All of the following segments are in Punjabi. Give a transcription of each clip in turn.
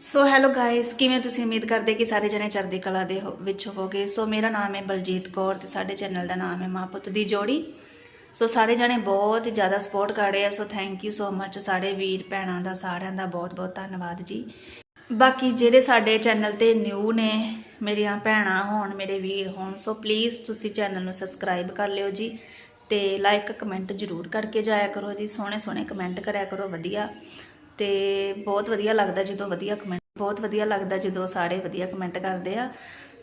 ਸੋ ਹੈਲੋ ਗਾਇਸ ਕਿਵੇਂ ਤੁਸੀਂ ਉਮੀਦ ਕਰਦੇ ਕਿ ਸਾਰੇ ਜਣੇ ਚੜ੍ਹਦੀ ਕਲਾ ਦੇ ਹੋ- ਵਿੱਚ ਹੋਵੋਗੇ? ਸੋ ਮੇਰਾ ਨਾਮ ਹੈ ਬਲਜੀਤ ਕੌਰ ਤੇ ਸਾਡੇ ਚੈਨਲ ਦਾ ਨਾਮ ਹੈ ਮਾਂ ਪੁੱਤ ਦੀ ਜੋੜੀ। ਸੋ ਸਾਰੇ ਜਣੇ ਬਹੁਤ ਹੀ ਜ਼ਿਆਦਾ ਸਪੋਰਟ ਕਰ ਰਹੇ ਆ। ਸੋ ਥੈਂਕ ਯੂ ਸੋ ਮੱਚ ਸਾਰੇ ਵੀਰ ਭੈਣਾਂ ਦਾ, ਸਾਰਿਆਂ ਦਾ ਬਹੁਤ ਬਹੁਤ ਧੰਨਵਾਦ ਜੀ। ਬਾਕੀ ਜਿਹੜੇ ਸਾਡੇ ਚੈਨਲ ਤੇ ਨਿਊ ਨੇ, ਮੇਰੀਆਂ ਭੈਣਾਂ ਹੋਣ, ਮੇਰੇ ਵੀਰ ਹੋਣ ਸੋ ਪਲੀਜ਼ ਤੁਸੀਂ ਚੈਨਲ ਨੂੰ ਸਬਸਕ੍ਰਾਈਬ ਕਰ ਲਿਓ ਜੀ ਤੇ ਲਾਈਕ ਕਮੈਂਟ ਜ਼ਰੂਰ ਕਰਕੇ ਜਾਇਆ ਕਰੋ ਜੀ। ਸੋਹਣੇ ਸੋਹਣੇ ਕਮੈਂਟ ਕਰਿਆ ਕਰੋ, ਵਧੀਆ। ਤੇ ਬਹੁਤ ਵਧੀਆ ਲੱਗਦਾ ਜਦੋਂ ਵਧੀਆ ਕਮੈਂਟ ਬਹੁਤ ਵਧੀਆ ਲੱਗਦਾ ਜਦੋਂ ਸਾਰੇ ਵਧੀਆ ਕਮੈਂਟ ਕਰਦੇ ਆ।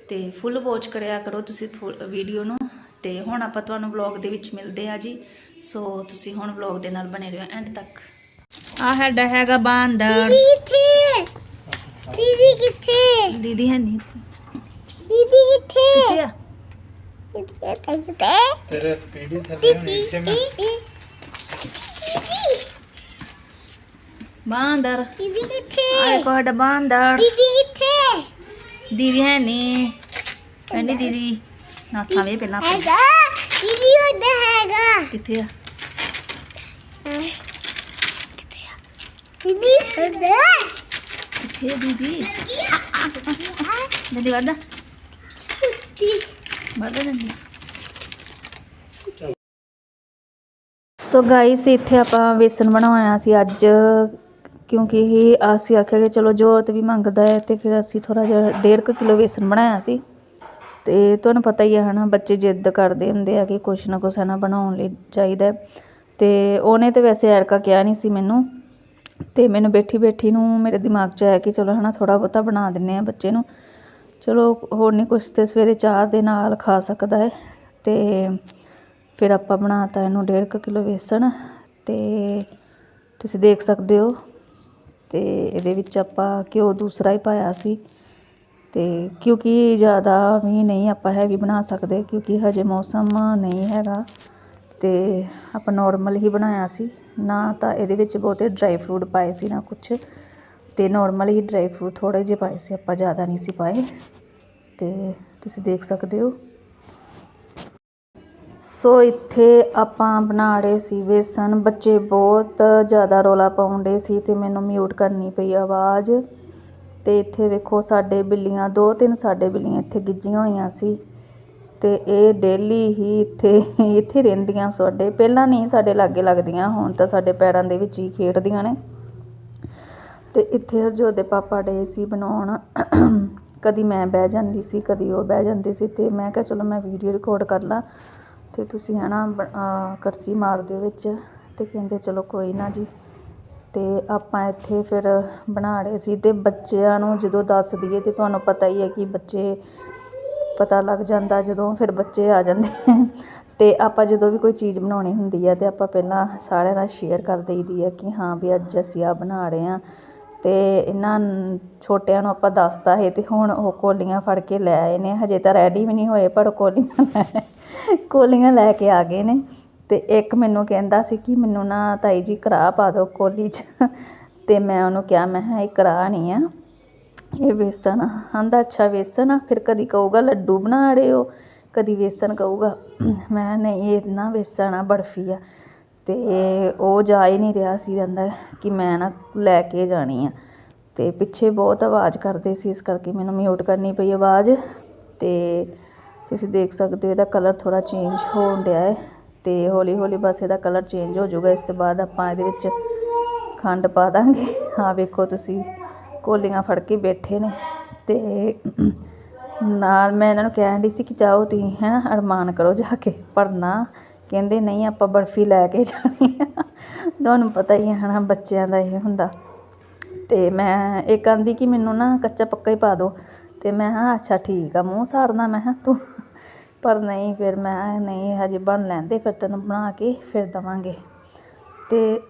ਤੇ ਫੁੱਲ ਵਾਚ ਕਰਿਆ ਕਰੋ ਤੁਸੀਂ ਵੀਡੀਓ ਨੂੰ। ਤੇ ਹੁਣ ਆਪਾਂ ਤੁਹਾਨੂੰ ਵਲੌਗ ਦੇ ਵਿੱਚ ਮਿਲਦੇ ਆ ਜੀ। ਸੋ ਤੁਸੀਂ ਹੁਣ ਵਲੌਗ ਦੇ ਨਾਲ ਬਣੇ ਰਹੋ ਐਂਡ ਤੱਕ। ਆ ਸਾਡਾ ਹੈਗਾ ਬਾਂਦਰ। ਕਿੱਥੇ ਦੀਦੀ ਕਿੱਥੇ ਦੀਦੀ ਹੈ ਨਹੀਂ ਦੀਦੀ ਕਿੱਥੇ ਕਿੱਥੇ ਆ। ਤੇਰੇ ਪੀੜੀ ਥੱਲੇ ਇੱਥੇ ਮੈਂ ਬਾਂਦਰ। ਦੀਦੀ ਆ ਕਿੱਥੇ? ਦੇਖੋ ਸਾਡਾ ਬਾਂਦਰ। ਦੀਦੀ ਕਿੱਥੇ? ਦੀਦੀ ਹੈ ਨਹੀਂ ਕਹਿੰਦੀ ਦੀਦੀ ਨਾਸਾਂ ਵੇ ਪਹਿਲਾਂ ਆਪਾਂ। ਹੈਗਾ? ਦੀਦੀ ਉਹਦਾ ਹੈਗਾ। ਕਿੱਥੇ ਆ? ਦੀਦੀ ਉਹਦਾ ਕਿੱਥੇ ਆ ਦੀਦੀ? ਦੀਦੀ ਵੜਦਾ ਕੁੱਤੀ ਵੜਦਾ ਦੀਦੀ। ਸੋ ਗਾਇਸ ਇੱਥੇ ਆਪਾਂ ਵੇਸਣ ਬਣਾਇਆ ਸੀ ਅੱਜ। ਕਿਉਂਕਿ ਇਹ ਅਸੀਂ ਆਖਿਆ ਕਿ ਚਲੋ ਜੋਤ ਵੀ ਮੰਗਦਾ ਹੈ ਤੇ ਫਿਰ ਅਸੀਂ ਥੋੜਾ ਜਿਹਾ 1.5 ਕਿਲੋ ਵੇਸਣ ਬਣਾਇਆ ਸੀ। ਤੇ ਤੁਹਾਨੂੰ ਪਤਾ ਹੀ ਹੈ ਹਨਾ, ਬੱਚੇ ਜਿੱਦ ਕਰਦੇ ਹੁੰਦੇ ਆ ਕਿ ਕੁਛ ਨਾ ਕੁਛ ਹਨਾ ਬਣਾਉਣ ਲਈ ਚਾਹੀਦਾ ਹੈ। ਤੇ ਉਹਨੇ ਤੇ ਵੈਸੇ ਐਰਕਾ ਕਿਹਾ ਨਹੀਂ ਸੀ ਮੈਨੂੰ। ਤੇ ਮੈਨੂੰ ਬੈਠੀ ਬੈਠੀ ਨੂੰ ਮੇਰੇ ਦਿਮਾਗ 'ਚ ਆਇਆ ਕਿ ਚਲੋ ਹਨਾ ਥੋੜਾ ਬਹੁਤਾ ਬਣਾ ਦਿੰਨੇ ਆ ਬੱਚੇ ਨੂੰ। ਚਲੋ ਹੋਰ ਨਹੀਂ ਕੁਛ ਤੇ ਸਵੇਰੇ ਚਾਹ ਦੇ ਨਾਲ ਖਾ ਸਕਦਾ ਹੈ। ਤੇ ਫਿਰ ਆਪਾਂ ਬਣਾਤਾ ਇਹਨੂੰ 1.5 ਕਿਲੋ ਵੇਸਣ। ਤੇ ਤੁਸੀਂ ਦੇਖ ਸਕਦੇ ਹੋ ਅਤੇ ਇਹਦੇ ਵਿੱਚ ਆਪਾਂ ਘਿਓ ਦੂਸਰਾ ਹੀ ਪਾਇਆ ਸੀ। ਅਤੇ ਕਿਉਂਕਿ ਜ਼ਿਆਦਾ ਵੀ ਨਹੀਂ ਆਪਾਂ ਹੈਵੀ ਬਣਾ ਸਕਦੇ, ਕਿਉਂਕਿ ਹਜੇ ਮੌਸਮ ਨਹੀਂ ਹੈਗਾ। ਅਤੇ ਆਪਾਂ ਨੋਰਮਲ ਹੀ ਬਣਾਇਆ ਸੀ। ਨਾ ਤਾਂ ਇਹਦੇ ਵਿੱਚ ਬਹੁਤੇ ਡਰਾਈ ਫਰੂਟ ਪਾਏ ਸੀ ਨਾ ਕੁਛ। ਅਤੇ ਨੋਰਮਲ ਹੀ ਡਰਾਈ ਫਰੂਟ ਥੋੜ੍ਹੇ ਜਿਹੇ ਪਾਏ ਸੀ, ਆਪਾਂ ਜ਼ਿਆਦਾ ਨਹੀਂ ਸੀ ਪਾਏ। ਅਤੇ ਤੁਸੀਂ ਦੇਖ ਸਕਦੇ ਹੋ। ਸੋ ਇੱਥੇ ਆਪਾਂ ਬਣਾ ਰਹੇ ਸੀ ਵੇਸਣ ਬੱਚੇ ਬਹੁਤ ਜ਼ਿਆਦਾ ਰੋਲਾ ਪਾਉਂਦੇ ਸੀ ਤੇ ਮੈਨੂੰ ਮਿਊਟ ਕਰਨੀ ਪਈ ਆਵਾਜ਼। ਤੇ ਇੱਥੇ ਵੇਖੋ ਸਾਡੇ ਬਿੱਲੀਆਂ, ਦੋ ਤਿੰਨ ਸਾਡੇ ਬਿੱਲੀਆਂ ਇੱਥੇ ਗਿੱਜੀਆਂ ਹੋਈਆਂ ਸੀ। ਤੇ ਇਹ ਡੇਲੀ ਹੀ ਇੱਥੇ ਇੱਥੇ ਰਹਿੰਦੀਆਂ ਸਾਡੇ। ਪਹਿਲਾਂ ਨਹੀਂ ਸਾਡੇ ਲਾਗੇ ਲੱਗਦੀਆਂ, ਹੁਣ ਤਾਂ ਸਾਡੇ ਪੈਰਾਂ ਦੇ ਵਿੱਚ ਹੀ ਖੇਡਦੀਆਂ ਨੇ। ਤੇ ਇੱਥੇ ਹਰਜੋਤ ਦੇ ਪਾਪਾ ਡੇ ਸੀ ਬਣਾਉਣ। ਕਦੀ ਮੈਂ ਬਹਿ ਜਾਂਦੀ ਸੀ, ਕਦੀ ਉਹ ਬਹਿ ਜਾਂਦੀ ਸੀ ਤੇ ਮੈਂ ਕਿਹਾ ਚਲੋ ਮੈਂ ਵੀਡੀਓ ਰਿਕਾਰਡ ਕਰ ਲਾਂ। ਅਤੇ ਤੁਸੀਂ ਹਨਾ ਬ- ਕਰਸੀ ਮਾਰ ਦਿਓ ਵਿੱਚ ਅਤੇ ਕਹਿੰਦੇ ਚਲੋ ਕੋਈ ਨਾ ਜੀ। ਅਤੇ ਆਪਾਂ ਇੱਥੇ ਫਿਰ ਬਣਾ ਰਹੇ ਸੀ ਅਤੇ ਬੱਚਿਆਂ ਨੂੰ ਜਦੋਂ ਦੱਸ ਦਈਏ ਤੇ ਤੁਹਾਨੂੰ ਪਤਾ ਹੀ ਹੈ ਕਿ ਬੱਚੇ ਪਤਾ ਲੱਗ ਜਾਂਦਾ ਜਦੋਂ ਫਿਰ ਬੱਚੇ ਆ ਜਾਂਦੇ ਅਤੇ ਆਪਾਂ ਜਦੋਂ ਵੀ ਕੋਈ ਚੀਜ਼ ਬਣਾਉਣੀ ਹੁੰਦੀ ਹੈ ਤਾਂ ਆਪਾਂ ਪਹਿਲਾਂ ਸਾਰਿਆਂ ਨਾਲ ਸ਼ੇਅਰ ਕਰ ਦਈਦੀ ਹੈ ਕਿ ਹਾਂ ਵੀ ਅੱਜ ਅਸੀਂ ਆਹ ਬਣਾ ਰਹੇ ਹਾਂ। ਅਤੇ ਇਹਨਾਂ ਛੋਟਿਆਂ ਨੂੰ ਆਪਾਂ ਦੱਸਤਾ ਸੀ ਅਤੇ ਹੁਣ ਉਹ ਕੌਲੀਆਂ ਫੜ ਕੇ ਲੈ ਆਏ ਨੇ। ਹਜੇ ਤਾਂ ਰੈਡੀ ਵੀ ਨਹੀਂ ਹੋਏ, ਪਰ ਕੋਲੀਆਂ ਲੈ ਕੋਲੀਆਂ ਲੈ ਕੇ ਆ ਗਏ ਨੇ। ਅਤੇ ਇੱਕ ਮੈਨੂੰ ਕਹਿੰਦਾ ਸੀ ਕਿ ਮੈਨੂੰ ਨਾ ਤਾਈ ਜੀ ਕੜਾਹ ਪਾ ਦਿਓ ਕੌਲੀ 'ਚ। ਅਤੇ ਮੈਂ ਉਹਨੂੰ ਕਿਹਾ, ਮੈਂ ਕਿਹਾ, ਇਹ ਕੜਾਹ ਨਹੀਂ ਆ, ਇਹ ਵੇਸਣ ਆ। ਆਂਦਾ ਅੱਛਾ, ਵੇਸਣ ਆ? ਫਿਰ ਕਦੀ ਕਹੂਗਾ, ਲੱਡੂ ਬਣਾ ਰਹੇ ਹੋ ਕਦੀ ਵੇਸਣ ਕਹੂਗਾ, ਮੈਂ ਕਿਹਾ, ਨਹੀਂ, ਇਹ ਨਾ ਵੇਸਣ ਆ, ਬਰਫੀ ਆ। ਅਤੇ ਉਹ ਜਾ ਹੀ ਨਹੀਂ ਰਿਹਾ ਸੀ, ਕਹਿੰਦਾ ਕਿ ਮੈਂ ਨਾ ਲੈ ਕੇ ਜਾਣੀ ਆ। ਅਤੇ ਪਿੱਛੇ ਬਹੁਤ ਆਵਾਜ਼ ਕਰਦੇ ਸੀ, ਇਸ ਕਰਕੇ ਮੈਨੂੰ ਮਿਊਟ ਕਰਨੀ ਪਈ ਆਵਾਜ਼। ਅਤੇ ਤੁਸੀਂ ਦੇਖ ਸਕਦੇ ਹੋ ਇਹਦਾ ਕਲਰ ਥੋੜ੍ਹਾ ਚੇਂਜ ਹੋਣ ਡਿਆ ਹੈ ਤੇ ਹੌਲੀ ਹੌਲੀ ਬਸ ਇਹਦਾ ਕਲਰ ਚੇਂਜ ਹੋ ਜਾਊਗਾ, ਇਸ ਤੋਂ ਬਾਅਦ ਆਪਾਂ ਇਹਦੇ ਵਿੱਚ ਖੰਡ ਪਾ ਦਾਂਗੇ। ਆ ਵੇਖੋ ਤੁਸੀਂ, ਕੋਲੀਆਂ ਫੜ ਕੇ ਬੈਠੇ ਨੇ ਅਤੇ ਨਾਲ ਮੈਂ ਇਹਨਾਂ ਨੂੰ ਕਹਿਣ ਡਈ ਸੀ ਕਿ ਜਾਓ ਤੁਸੀਂ, ਹੈ ਨਾ, ਅਰਮਾਨ ਕਰੋ ਜਾ ਕੇ, ਪਰ ਨਾ ਕਹਿੰਦੇ ਨਹੀਂ ਆਪਾਂ ਬਰਫੀ ਲੈ ਕੇ ਜਾਣੀ ਆ। ਤੁਹਾਨੂੰ ਪਤਾ ਹੀ ਹੈ ਨਾ ਬੱਚਿਆਂ ਦਾ ਇਹ ਹੁੰਦਾ। ਅਤੇ ਮੈਂ ਇਹ ਕਹਿੰਦੀ ਕਿ ਮੈਨੂੰ ਨਾ ਕੱਚਾ ਪੱਕਾ ਹੀ ਪਾ ਦਿਓ। ਅਤੇ ਮੈਂ ਹਾਂ ਅੱਛਾ ਠੀਕ ਆ, ਮੂੰਹ ਸਾੜਨਾ ਮੈਂ ਕਿਹਾ ਤੂੰ। ਪਰ ਨਹੀਂ, ਫਿਰ ਮੈਂ ਕਿਹਾ, ਨਹੀਂ, ਹਜੇ ਬਣ ਲੈਂਦੇ, ਫਿਰ ਤੈਨੂੰ ਬਣਾ ਕੇ ਫਿਰ ਦੇਵਾਂਗੇ। ਅਤੇ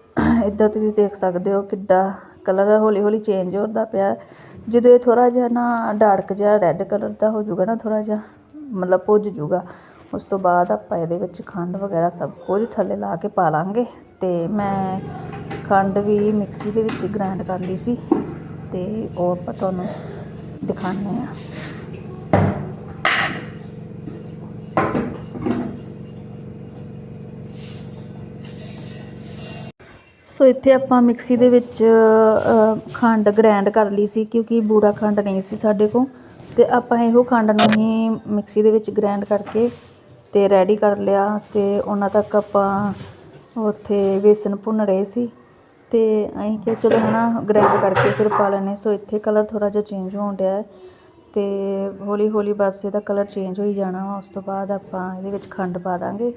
ਇੱਧਰ ਤੁਸੀਂ ਦੇਖ ਸਕਦੇ ਹੋ ਕਿੱਡਾ ਕਲਰ ਹੌਲੀ ਹੌਲੀ ਚੇਂਜ ਹੁੰਦਾ ਪਿਆ। ਜਦੋਂ ਇਹ ਥੋੜ੍ਹਾ ਜਿਹਾ ਨਾ ਡਾਰਕ ਜਿਹਾ ਰੈੱਡ ਕਲਰ ਦਾ ਹੋ ਜਾਊਗਾ ਨਾ, ਥੋੜ੍ਹਾ ਜਿਹਾ ਮਤਲਬ ਭੁੱਜ ਜਾਊਗਾ। ਉਸ ਤੋਂ ਬਾਅਦ ਆਪਾਂ ਇਹਦੇ ਵਿੱਚ ਖੰਡ ਵਗੈਰਾ ਸਭ ਕੁਝ ਥੱਲੇ ਲਾ ਕੇ ਪਾ ਲਾਂਗੇ ਤੇ ਮੈਂ ਖੰਡ ਵੀ ਮਿਕਸੀ ਦੇ ਵਿੱਚ ਗ੍ਰਾਈਂਡ ਕਰ ਲਈ ਸੀ ਤੇ ਉਹ ਆਪਾਂ ਤੁਹਾਨੂੰ ਦਿਖਾਉਂਦੇ ਆ ਸੋ ਇੱਥੇ ਆਪਾਂ ਮਿਕਸੀ ਦੇ ਵਿੱਚ ਖੰਡ ਗ੍ਰਾਈਂਡ ਕਰ ਲਈ ਸੀ ਕਿਉਂਕਿ ਬੂੜਾ ਖੰਡ ਨਹੀਂ ਸੀ ਸਾਡੇ ਕੋਲ ਤੇ ਆਪਾਂ ਇਹੋ ਖੰਡ ਨੂੰ ਹੀ ਮਿਕਸੀ ਦੇ ਵਿੱਚ ਗ੍ਰਾਈਂਡ ਕਰਕੇ ਅਤੇ ਰੈਡੀ ਕਰ ਲਿਆ ਅਤੇ ਉਹਨਾਂ ਤੱਕ ਆਪਾਂ ਉੱਥੇ ਵੇਸਣ ਭੁੰਨ ਰਹੇ ਸੀ। ਅਤੇ ਅਸੀਂ ਕਿਹਾ ਚਲੋ ਹੈ ਨਾ ਗ੍ਰਾਈਂਡ ਕਰਕੇ ਫਿਰ ਪਾ ਲੈਂਦੇ ਸੋ ਇੱਥੇ ਕਲਰ ਥੋੜ੍ਹਾ ਜਿਹਾ ਚੇਂਜ ਹੋਣ ਡਿਆ ਅਤੇ ਹੌਲੀ ਹੌਲੀ ਬਸ ਇਹਦਾ ਕਲਰ ਚੇਂਜ ਹੋਈ ਜਾਣਾ ਵਾ। ਉਸ ਤੋਂ ਬਾਅਦ ਆਪਾਂ ਇਹਦੇ ਵਿੱਚ ਖੰਡ ਪਾ ਦਾਂਗੇ।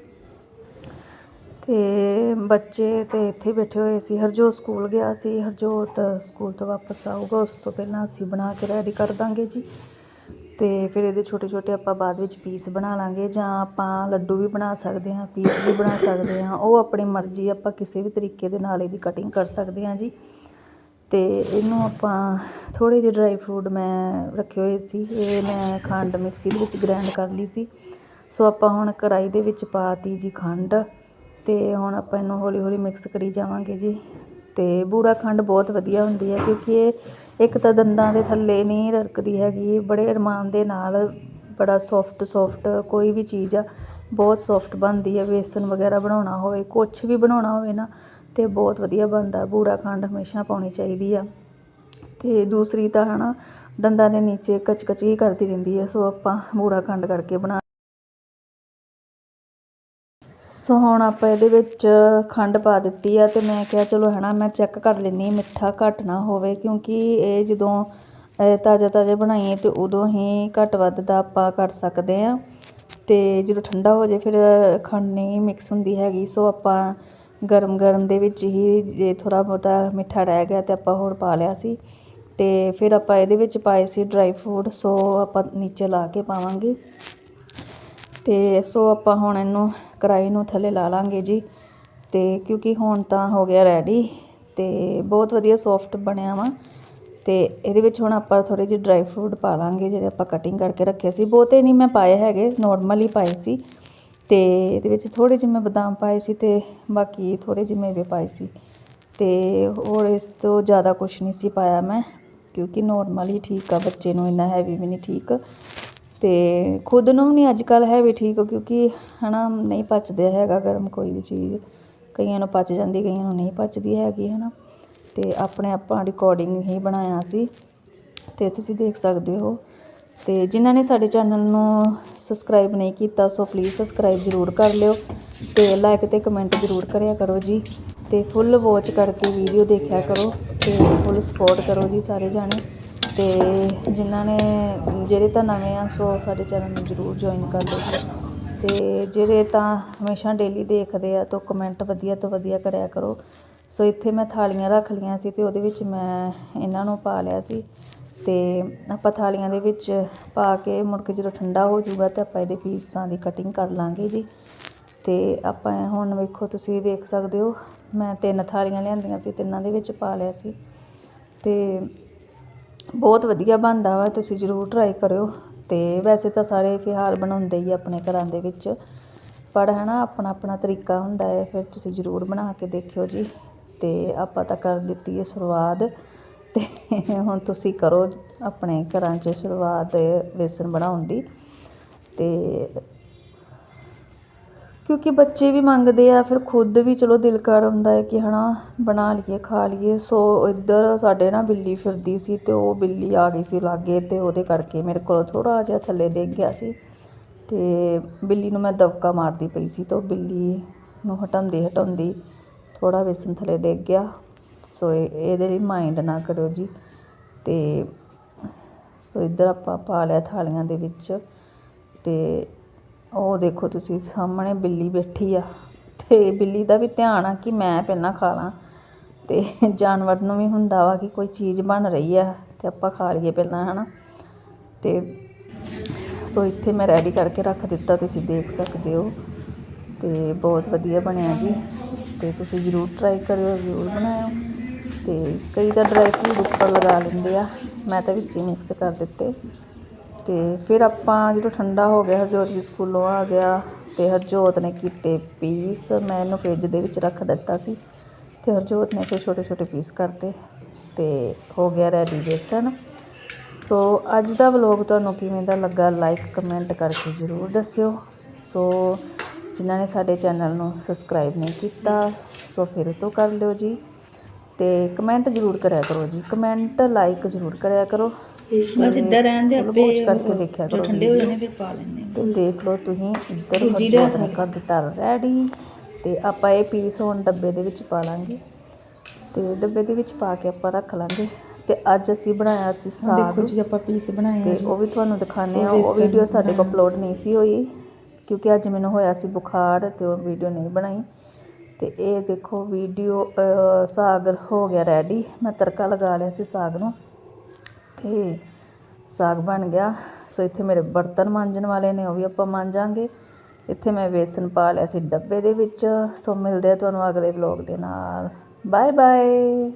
ਅਤੇ ਬੱਚੇ ਤਾਂ ਇੱਥੇ ਬੈਠੇ ਹੋਏ ਸੀ। ਹਰਜੋਤ ਸਕੂਲ ਗਿਆ ਸੀ। ਹਰਜੋਤ ਸਕੂਲ ਤੋਂ ਵਾਪਸ ਆਊਗਾ। ਉਸ ਤੋਂ ਪਹਿਲਾਂ ਅਸੀਂ ਬਣਾ ਕੇ ਰੈਡੀ ਕਰ ਦਾਂਗੇ ਜੀ। ਅਤੇ ਫਿਰ ਇਹਦੇ ਛੋਟੇ ਛੋਟੇ ਆਪਾਂ ਬਾਅਦ ਵਿੱਚ ਪੀਸ ਬਣਾ ਲਵਾਂਗੇ ਜਾਂ ਆਪਾਂ ਲੱਡੂ ਵੀ ਬਣਾ ਸਕਦੇ ਹਾਂ ਪੀਸ ਵੀ ਬਣਾ ਸਕਦੇ ਹਾਂ। ਉਹ ਆਪਣੀ ਮਰਜ਼ੀ ਆਪਾਂ ਕਿਸੇ ਵੀ ਤਰੀਕੇ ਦੇ ਨਾਲ ਇਹਦੀ ਕਟਿੰਗ ਕਰ ਸਕਦੇ ਹਾਂ ਜੀ। ਅਤੇ ਇਹਨੂੰ ਆਪਾਂ ਥੋੜ੍ਹੇ ਜਿਹੇ ਡਰਾਈ ਫਰੂਟ ਮੈਂ ਰੱਖੇ ਹੋਏ ਸੀ, ਇਹ ਮੈਂ ਖੰਡ ਮਿਕਸੀ ਦੇ ਵਿੱਚ ਗ੍ਰਾਈਂਡ ਕਰ ਲਈ ਸੀ। ਸੋ ਆਪਾਂ ਹੁਣ ਕੜਾਈ ਦੇ ਵਿੱਚ ਪਾਤੀ ਜੀ ਖੰਡ ਅਤੇ ਹੁਣ ਆਪਾਂ ਇਹਨੂੰ ਹੌਲੀ ਹੌਲੀ ਮਿਕਸ ਕਰੀ ਜਾਵਾਂਗੇ ਜੀ। ਅਤੇ ਬੂਰਾ ਖੰਡ ਬਹੁਤ ਵਧੀਆ ਹੁੰਦੀ ਹੈ ਕਿਉਂਕਿ ਇਹ ਇੱਕ ਤਾਂ ਦੰਦਾਂ ਦੇ ਥੱਲੇ ਨਹੀਂ ਰੜਕਦੀ ਹੈਗੀ, ਬੜੇ ਅਰਮਾਨ ਦੇ ਨਾਲ ਬੜਾ ਸੋਫਟ ਸੋਫਟ ਕੋਈ ਵੀ ਚੀਜ਼ ਆ, ਬਹੁਤ ਸੋਫਟ ਬਣਦੀ ਹੈ ਬੇਸਨ ਵਗੈਰਾ ਬਣਾਉਣਾ ਹੋਵੇ, ਕੁਛ ਵੀ ਬਣਾਉਣਾ ਹੋਵੇ ਨਾ, ਤੇ ਬਹੁਤ ਵਧੀਆ ਬਣਦਾ ਬੂਰਾ ਖੰਡ ਹਮੇਸ਼ਾ ਪਾਉਣੀ ਚਾਹੀਦੀ ਆ। ਅਤੇ ਦੂਸਰੀ ਤਾਂ ਹੈ ਨਾ ਦੰਦਾਂ ਦੇ ਨੀਚੇ ਕਚਕਚ ਹੀ ਕਰਦੀ ਰਹਿੰਦੀ ਹੈ ਸੋ ਆਪਾਂ ਬੂਰਾ ਖੰਡ ਕਰਕੇ ਬਣਾ ਸੋ ਹੁਣ ਆਪਾਂ ਇਹਦੇ ਵਿੱਚ ਖੰਡ ਪਾ ਦਿੱਤੀ ਆ ਤੇ ਮੈਂ ਕਿਹਾ ਚਲੋ ਹਨਾ, ਮੈਂ ਚੈੱਕ ਕਰ ਲੈਂਦੀ ਮਿੱਠਾ ਘੱਟ ਨਾ ਹੋਵੇ, ਕਿਉਂਕਿ ਇਹ ਜਦੋਂ ਤਾਜ਼ਾ ਤਾਜ਼ਾ ਬਣਾਈਏ ਤੇ ਉਦੋਂ ਹੀ ਘੱਟ ਵੱਧ ਦਾ ਆਪਾਂ ਕਰ ਸਕਦੇ ਆ ਤੇ ਜਦੋਂ ਠੰਡਾ ਹੋ ਜਾਏ, ਫਿਰ ਖੰਡ ਨਹੀਂ ਮਿਕਸ ਹੁੰਦੀ ਹੈਗੀ। ਸੋ ਆਪਾਂ ਗਰਮ ਗਰਮ ਦੇ ਵਿੱਚ ਹੀ ਜੇ ਥੋੜਾ ਬਹੁਤਾ ਮਿੱਠਾ ਰਹਿ ਗਿਆ ਤੇ ਆਪਾਂ ਹੋਰ ਪਾ ਲਿਆ ਸੀ। ਤੇ ਫਿਰ ਆਪਾਂ ਇਹਦੇ ਵਿੱਚ ਪਾਏ ਸੀ ਡਰਾਈ ਫਰੂਟ ਸੋ ਆਪਾਂ ਨੀਚੇ ਲਾ ਕੇ ਪਾਵਾਂਗੇ। ਤੇ ਸੋ ਆਪਾਂ ਹੁਣ ਇਹਨੂੰ ਕੜਾਹੀ ਨੂੰ ਥੱਲੇ ਲਾ ਲਾਂਗੇ ਜੀ। ਅਤੇ ਕਿਉਂਕਿ ਹੁਣ ਤਾਂ ਹੋ ਗਿਆ ਰੈਡੀ ਅਤੇ ਬਹੁਤ ਵਧੀਆ ਸੋਫਟ ਬਣਿਆ ਵਾ। ਅਤੇ ਇਹਦੇ ਵਿੱਚ ਹੁਣ ਆਪਾਂ ਥੋੜ੍ਹੇ ਜਿਹੇ ਡਰਾਈ ਫਰੂਟ ਪਾ ਲਾਂਗੇ ਜਿਹੜੇ ਆਪਾਂ ਕਟਿੰਗ ਕਰਕੇ ਰੱਖੇ ਸੀ। ਬਹੁਤੇ ਨਹੀਂ ਮੈਂ ਪਾਏ ਹੈਗੇ ਨੋਰਮਲ ਹੀ ਪਾਏ ਸੀ। ਅਤੇ ਇਹਦੇ ਵਿੱਚ ਥੋੜ੍ਹੇ ਜਿਹੇ ਮੈਂ ਬਦਾਮ ਪਾਏ ਸੀ ਅਤੇ ਬਾਕੀ ਥੋੜ੍ਹੇ ਜਿਹੇ ਮੇਵੇ ਪਾਏ ਸੀ। ਅਤੇ ਹੋਰ ਇਸ ਤੋਂ ਜ਼ਿਆਦਾ ਕੁਛ ਨਹੀਂ ਸੀ ਪਾਇਆ ਮੈਂ, ਕਿਉਂਕਿ ਨੋਰਮਲ ਹੀ ਠੀਕ ਆ, ਬੱਚੇ ਨੂੰ ਇੰਨਾ ਹੈਵੀ ਵੀ ਨਹੀਂ ਠੀਕ। ਅਤੇ ਖੁਦ ਨੂੰ ਵੀ ਨਹੀਂ ਅੱਜ ਕੱਲ੍ਹ ਹੈ ਵੀ ਠੀਕ, ਕਿਉਂਕਿ ਹੈ ਨਾ ਨਹੀਂ ਪਚਦਾ ਹੈਗਾ ਗਰਮ ਕੋਈ ਵੀ ਚੀਜ਼। ਕਈਆਂ ਨੂੰ ਪਚ ਜਾਂਦੀ, ਕਈਆਂ ਨੂੰ ਨਹੀਂ ਪਚਦੀ ਹੈਗੀ ਹੈ ਨਾ ਅਤੇ ਆਪਣੇ ਆਪਾਂ ਰਿਕਾਰਡਿੰਗ ਹੀ ਬਣਾਇਆ ਸੀ ਅਤੇ ਤੁਸੀਂ ਦੇਖ ਸਕਦੇ ਹੋ। ਅਤੇ ਜਿਨ੍ਹਾਂ ਨੇ ਸਾਡੇ ਚੈਨਲ ਨੂੰ ਸਬਸਕ੍ਰਾਈਬ ਨਹੀਂ ਕੀਤਾ, ਸੋ ਪਲੀਜ਼ ਸਬਸਕ੍ਰਾਈਬ ਜ਼ਰੂਰ ਕਰ ਲਿਓ ਅਤੇ ਲਾਈਕ ਅਤੇ ਕਮੈਂਟ ਜ਼ਰੂਰ ਕਰਿਆ ਕਰੋ ਜੀ। ਅਤੇ ਫੁੱਲ ਵਾਚ ਕਰਕੇ ਵੀਡੀਓ ਦੇਖਿਆ ਕਰੋ ਅਤੇ ਫੁੱਲ ਸਪੋਰਟ ਕਰੋ ਜੀ ਸਾਰੇ ਜਾਣੇ। ਅਤੇ ਜਿਨ੍ਹਾਂ ਨੇ, ਜਿਹੜੇ ਤਾਂ ਨਵੇਂ ਆ, ਸੋ ਸਾਡੇ ਚੈਨਲ ਨੂੰ ਜ਼ਰੂਰ ਜੁਆਇਨ ਕਰ ਲਓ। ਅਤੇ ਜਿਹੜੇ ਤਾਂ ਹਮੇਸ਼ਾ ਡੇਲੀ ਦੇਖਦੇ ਆ, ਤਾਂ ਕਮੈਂਟ ਵਧੀਆ ਤੋਂ ਵਧੀਆ ਕਰਿਆ ਕਰੋ। ਸੋ ਇੱਥੇ ਮੈਂ ਥਾਲੀਆਂ ਰੱਖ ਲਈਆਂ ਸੀ ਅਤੇ ਉਹਦੇ ਵਿੱਚ ਮੈਂ ਇਹਨਾਂ ਨੂੰ ਪਾ ਲਿਆ ਸੀ। ਅਤੇ ਆਪਾਂ ਥਾਲੀਆਂ ਦੇ ਵਿੱਚ ਪਾ ਕੇ ਮੁੜ ਕੇ ਜਦੋਂ ਠੰਡਾ ਹੋ ਜਾਊਗਾ ਤਾਂ ਆਪਾਂ ਇਹਦੇ ਪੀਸਾਂ ਦੀ ਕਟਿੰਗ ਕਰ ਲਾਂਗੇ ਜੀ। ਅਤੇ ਆਪਾਂ ਹੁਣ ਵੇਖੋ, ਤੁਸੀਂ ਵੇਖ ਸਕਦੇ ਹੋ, ਮੈਂ ਤਿੰਨ ਥਾਲੀਆਂ ਲਿਆਂਦੀਆਂ ਸੀ, ਤਿੰਨਾਂ ਦੇ ਵਿੱਚ ਪਾ ਲਿਆ ਸੀ। ਅਤੇ ਬਹੁਤ ਵਧੀਆ ਬਣਦਾ ਵਾ, ਤੁਸੀਂ ਜ਼ਰੂਰ ਟਰਾਈ ਕਰਿਓ। ਅਤੇ ਵੈਸੇ ਤਾਂ ਸਾਰੇ ਫਿਲਹਾਲ ਬਣਾਉਂਦੇ ਹੀ ਆਪਣੇ ਘਰਾਂ ਦੇ ਵਿੱਚ, ਪਰ ਹੈ ਨਾ ਆਪਣਾ ਆਪਣਾ ਤਰੀਕਾ ਹੁੰਦਾ ਹੈ, ਫਿਰ ਤੁਸੀਂ ਜ਼ਰੂਰ ਬਣਾ ਕੇ ਦੇਖਿਓ ਜੀ। ਅਤੇ ਆਪਾਂ ਤਾਂ ਕਰ ਦਿੱਤੀ ਹੈ ਸ਼ੁਰੂਆਤ ਅਤੇ ਹੁਣ ਤੁਸੀਂ ਕਰੋ ਆਪਣੇ ਘਰਾਂ 'ਚ ਸ਼ੁਰੂਆਤ ਵੇਸਣ ਬਣਾਉਣ ਦੀ। ਅਤੇ ਕਿਉਂਕਿ ਬੱਚੇ ਵੀ ਮੰਗਦੇ ਆ, ਫਿਰ ਖੁਦ ਵੀ ਚਲੋ ਦਿਲ ਕਰ ਆਉਂਦਾ ਹੈ ਕਿ ਹੈ ਨਾ ਬਣਾ ਲਈਏ, ਖਾ ਲਈਏ। ਸੋ ਇੱਧਰ ਸਾਡੇ ਨਾ ਬਿੱਲੀ ਫਿਰਦੀ ਸੀ ਅਤੇ ਉਹ ਬਿੱਲੀ ਆ ਗਈ ਸੀ ਲਾਗੇ ਅਤੇ ਉਹਦੇ ਕਰਕੇ ਮੇਰੇ ਕੋਲ ਥੋੜ੍ਹਾ ਜਿਹਾ ਥੱਲੇ ਡਿੱਗ ਗਿਆ ਸੀ। ਅਤੇ ਬਿੱਲੀ ਨੂੰ ਮੈਂ ਦਬਕਾ ਮਾਰਦੀ ਪਈ ਸੀ ਤੇ ਉਹ ਬਿੱਲੀ ਨੂੰ ਹਟਾਉਂਦੀ ਹਟਾਉਂਦੀ ਥੋੜ੍ਹਾ ਵੇਸਣ ਥੱਲੇ ਡਿੱਗ ਗਿਆ। ਸੋ ਇਹ- ਇਹਦੇ ਲਈ ਮਾਈਂਡ ਨਾ ਕਰਿਓ ਜੀ। ਅਤੇ ਸੋ ਇੱਧਰ ਆਪਾਂ ਪਾ ਲਿਆ ਥਾਲੀਆਂ ਦੇ ਵਿੱਚ ਅਤੇ ਉਹ ਦੇਖੋ ਤੁਸੀਂ, ਸਾਹਮਣੇ ਬਿੱਲੀ ਬੈਠੀ ਆ। ਤੇ ਬਿੱਲੀ ਦਾ ਵੀ ਧਿਆਨ ਆ ਕਿ ਮੈਂ ਪਹਿਲਾਂ ਖਾ ਲਾਂ। ਤੇ ਜਾਨਵਰ ਨੂੰ ਵੀ ਹੁੰਦਾ ਵਾ ਕਿ ਕੋਈ ਚੀਜ਼ ਬਣ ਰਹੀ ਆ ਤੇ ਆਪਾਂ ਖਾ ਲਈਏ ਪਹਿਲਾਂ, ਹਨਾ। ਤੇ ਸੋ ਇੱਥੇ ਮੈਂ ਰੈਡੀ ਕਰਕੇ ਰੱਖ ਦਿੱਤਾ, ਤੁਸੀਂ ਦੇਖ ਸਕਦੇ ਹੋ। ਤੇ ਬਹੁਤ ਵਧੀਆ ਬਣਿਆ ਜੀ। ਤੇ ਤੁਸੀਂ ਜ਼ਰੂਰ ਟਰਾਈ ਕਰਿਓ, ਜ਼ਰੂਰ ਬਣਾਇਓ। ਤੇ ਕਈ ਤਾਂ ਡਰਾਈ ਫਰੂਟ ਉੱਪਰ ਲਗਾ ਲੈਂਦੇ ਆ। ਮੈਂ ਤਾਂ ਵਿੱਚ ਹੀ ਮਿਕਸ ਕਰ ਦਿੱਤੇ। ਅਤੇ ਫਿਰ ਆਪਾਂ ਜਦੋਂ ਠੰਡਾ ਹੋ ਗਿਆ, ਹਰਜੋਤ ਵੀ ਸਕੂਲੋਂ ਆ ਗਿਆ ਅਤੇ ਹਰਜੋਤ ਨੇ ਕੀਤੇ ਪੀਸ। ਮੈਂ ਇਹਨੂੰ ਫਰਿੱਜ ਦੇ ਵਿੱਚ ਰੱਖ ਦਿੱਤਾ ਸੀ ਅਤੇ ਹਰਜੋਤ ਨੇ ਫਿਰ ਛੋਟੇ ਛੋਟੇ ਪੀਸ ਕਰਤੇ ਅਤੇ ਹੋ ਗਿਆ ਰੈਡੀ ਬੇਸਣ ਸੋ ਅੱਜ ਦਾ ਵਲੌਗ ਤੁਹਾਨੂੰ ਕਿਵੇਂ ਦਾ ਲੱਗਾ ਲਾਈਕ ਕਮੈਂਟ ਕਰਕੇ ਜ਼ਰੂਰ ਦੱਸਿਓ। ਸੋ ਜਿਨ੍ਹਾਂ ਨੇ ਸਾਡੇ ਚੈਨਲ ਨੂੰ ਸਬਸਕ੍ਰਾਈਬ ਨਹੀਂ ਕੀਤਾ, ਸੋ ਫਿਰ ਤੋਂ ਕਰ ਲਿਓ ਜੀ। ਤੇ ਕਮੈਂਟ ਜ਼ਰੂਰ ਕਰਿਆ ਕਰੋ ਜੀ। ਕਮੈਂਟ ਲਾਈਕ ਜ਼ਰੂਰ ਕਰਿਆ ਕਰੋ। ਬਸ ਇੱਦਾਂ ਰਹਿਣ ਦੇ ਆਪੇ ਪੋਚ ਕਰਕੇ ਦੇਖਿਆ ਕਰੋ ਠੰਡੇ ਹੋ ਜਾਣੇ ਫਿਰ ਪਾ ਲੈਣੇ ਤੇ ਦੇਖ ਲਓ ਤੁਸੀਂ ਇੱਧਰ ਨੇ ਕਰ ਦਿੱਤਾ ਰੈਡੀ ਤੇ ਆਪਾਂ ਇਹ ਪੀਸ ਹੁਣ ਡੱਬੇ ਦੇ ਵਿੱਚ ਪਾ ਲਾਂਗੇ। ਤੇ ਡੱਬੇ ਦੇ ਵਿੱਚ ਪਾ ਕੇ ਆਪਾਂ ਰੱਖ ਲਾਂਗੇ। ਤੇ ਅੱਜ ਅਸੀਂ ਬਣਾਇਆ ਸੀ ਸਾਗ। ਦੇਖੋ ਜੀ ਆਪਾਂ ਪੀਸ ਬਣਾਏ ਤੇ ਉਹ ਵੀ ਤੁਹਾਨੂੰ ਦਿਖਾਣੇ ਆ ਉਹ ਵੀਡੀਓ ਸਾਡੇ ਕੋਲ। ਅਪਲੋਡ ਨਹੀਂ ਸੀ ਹੋਈ ਕਿਉਂਕਿ ਅੱਜ ਮੈਨੂੰ ਹੋਇਆ ਸੀ ਬੁਖਾਰ ਤੇ ਉਹ ਵੀਡੀਓ ਨਹੀਂ ਬਣਾਈ। ਅਤੇ ਇਹ ਦੇਖੋ ਵੀਡੀਓ ਸਾਗ ਹੋ ਗਿਆ ਰੈਡੀ ਮੈਂ ਤੜਕਾ ਲਗਾ ਲਿਆ ਸੀ ਸਾਗ ਨੂੰ ਅਤੇ ਸਾਗ ਬਣ ਗਿਆ। ਸੋ ਇੱਥੇ ਮੇਰੇ ਬਰਤਨ ਮਾਂਜਣ ਵਾਲੇ ਨੇ, ਉਹ ਵੀ ਆਪਾਂ ਮਾਂਜਾਂਗੇ। ਇੱਥੇ ਮੈਂ ਵੇਸਨ ਪਾ ਲਿਆ ਸੀ ਡੱਬੇ ਦੇ ਵਿੱਚ। ਸੋ ਮਿਲਦੇ ਆ ਤੁਹਾਨੂੰ ਅਗਲੇ ਵਲੌਗ ਦੇ ਨਾਲ। Bye bye